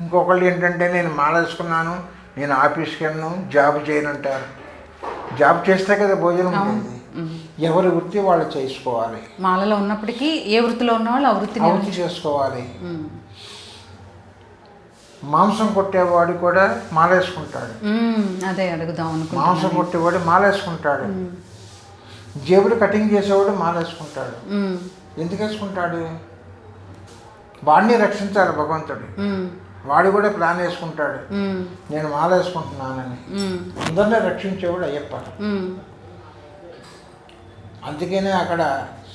ఇంకొకళ్ళు ఏంటంటే నేను మాలేసుకున్నాను నేను ఆఫీస్కి వెళ్ళను జాబ్ చేయనంటారు జాబ్ చేస్తే కదా భోజనం ఉంటుంది ఎవరి వృత్తి వాళ్ళు చేసుకోవాలి. మాలలో ఉన్నప్పటికీ ఏ వృత్తిలో ఉన్నవాళ్ళు ఆ వృత్తిని అవృత్తి చేసుకోవాలి. మాంసం కొట్టేవాడు కూడా మాలేసుకుంటాడు అదే అడుగుదాం మాంసం కొట్టేవాడు మాలేసుకుంటాడు జేబులు కటింగ్ చేసేవాడు మాలేసుకుంటాడు ఎందుకు వేసుకుంటాడు? వాడిని రక్షించాలి భగవంతుడు. వాడు కూడా ప్లాన్ వేసుకుంటాడు. నేను మాలేసుకుంటున్నానని ఉమ్, అందరినీ రక్షించేవాడు అయ్యప్ప. అందుకనే అక్కడ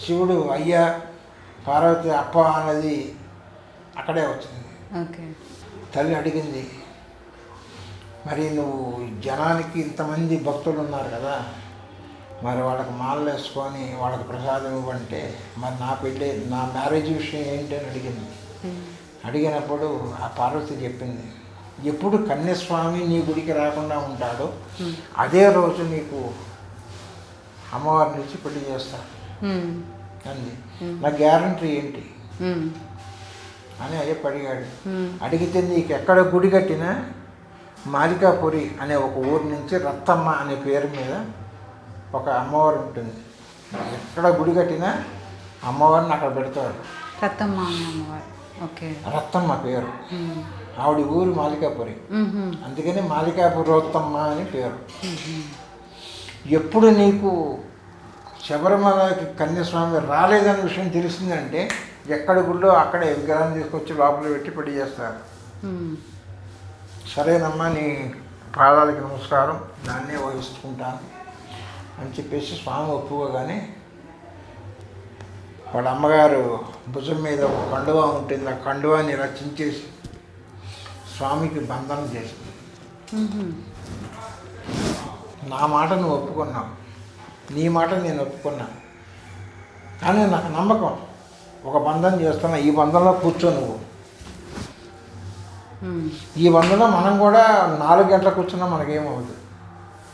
శివుడు అయ్యా పార్వతి అప్ప అన్నది అక్కడే వచ్చింది. తల్లి అడిగింది మరి నువ్వు జనానికి ఇంతమంది భక్తులు ఉన్నారు కదా మరి వాళ్ళకి మాలలు వేసుకొని వాళ్ళకి ప్రసాదం ఇవ్వంటే మరి నా పెళ్ళి నా మ్యారేజ్ విషయం ఏంటి? అని అడిగింది. అడిగినప్పుడు ఆ పార్వతి చెప్పింది ఎప్పుడు కన్యస్వామి నీ గుడికి రాకుండా ఉంటాడో అదే రోజు నీకు అమ్మవారిని ఇచ్చి పెళ్ళి చేస్తా. అంది. నా గ్యారంటీ ఏంటి? అని అయ్యప్ప అడిగాడు. అడిగితే నీకు ఎక్కడ గుడి కట్టినా మాలికాపురి అనే ఒక ఊరి నుంచి రత్తమ్మ అనే పేరు మీద ఒక అమ్మవారు ఉంటుంది. ఎక్కడ గుడి కట్టినా అమ్మవారిని అక్కడ పెడతాడు. రత్తమ్మ అమ్మవారు. ఓకే. రత్తమ్మ పేరు. ఆవిడ ఊరు మాలికాపురి. అందుకని మాలికాపురోత్తమ్మ అని పేరు. ఎప్పుడు నీకు శబరిమలకి కన్యాస్వామి రాలేదనే విషయం తెలిసిందంటే ఎక్కడ గుళ్ళో అక్కడే విగ్రహం తీసుకొచ్చి లోపల పెట్టి పెళ్ళి చేస్తారు. సరేనమ్మా నీ పాదాలకి నమస్కారం. దాన్నే వహిస్తుంటాను అని చెప్పేసి స్వామి ఒప్పుకోగానే వాళ్ళ అమ్మగారు భుజం మీద ఒక కండువా ఉంటుంది? ఆ కండువాని ఇలా చించేసి స్వామికి బంధనం చేసింది. నా మాట నువ్వు ఒప్పుకున్నావు. నీ మాట నేను ఒప్పుకున్నా కానీ నాకు నమ్మకం. ఒక బంధం చేస్తున్నా. ఈ బంధంలో కూర్చో నువ్వు. ఈ బంధంలో మనం కూడా నాలుగు గంటల కూర్చున్నా మనకేమవుతుంది